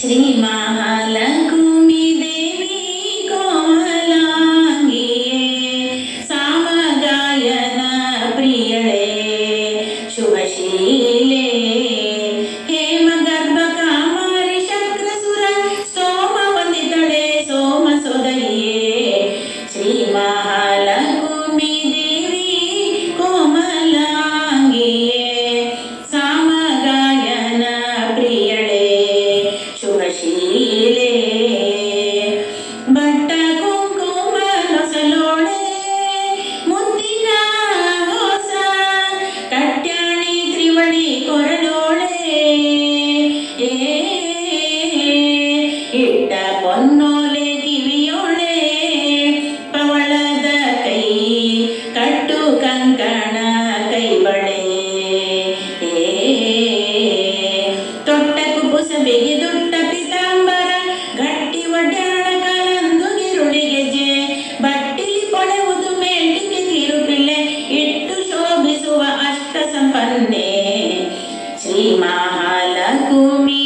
ಶ್ರೀ ಇಟ್ಟ ಕಿವಿಯೊಳೆ ಪವಳದ ಕೈ ಕಟ್ಟು ಕಂಕಣ ಕೈ ಬಳೆ ತೊಟ್ಟ ತೊಟ್ಟ ಕುಬುಸ ಬೆಗೆದೊಟ್ಟ ಪಿತಾಂಬರ ಗಟ್ಟಿ ಒಡ್ಯಾಣ ಕಲಂದು ಗಿರುಳಿಗೆ ಜೆ ಬಟ್ಟಿಲಿ ಕೊಳೆವುದು ಮೇಟಿಗೆ ತಿರುಪಿಲ್ಲೆ ಇಟ್ಟು ಶೋಭಿಸುವ ಅಷ್ಟ ಸಂಪನ್ನೆ ಶ್ರೀ ಮಹಾಲಕ್ಷ್ಮಿ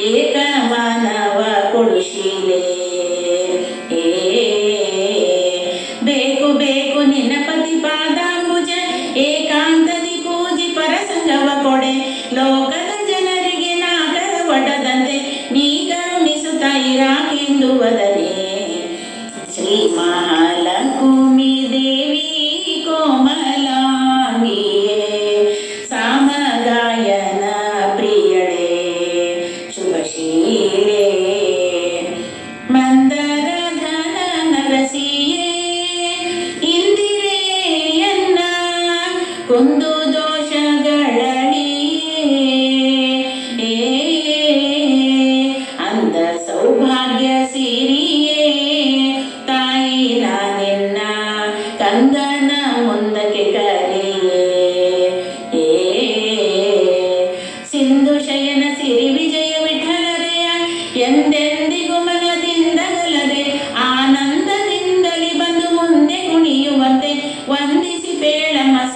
ಏಕ ಮಾನವ ಕೊಡುಶೀಲೆ ಏ, ಬೇಕು ಬೇಕು ನಿನ್ನ ಪರಸಂಗವ ಕೊಡೆ. ಲೋಕದ ಜನರಿಗೆ ನೀ ವದನೆ. ಶ್ರೀ ಮಹಾಲಕ್ಷ್ಮಿ ಕುಂದು ಏ ಅಂದ ಸೌಭಾಗ್ಯ ಸಿರಿಯೇ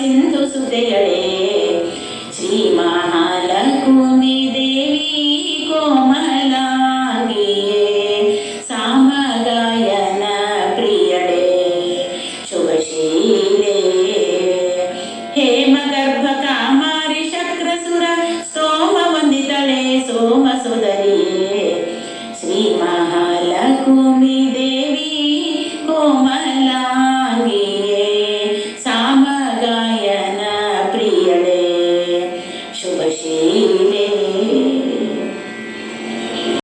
సింధు సుదయడే శ్రీ మహాలక్ష్మి దేవి కోమలాంగియే సామగాయన ప్రియడే శుభశీలే హేమగర్భ కామారి శక్రసుర సోమ వందితళే సోమ సుదరియే శ్రీ మహాలక్ష్మి దేవి ശശി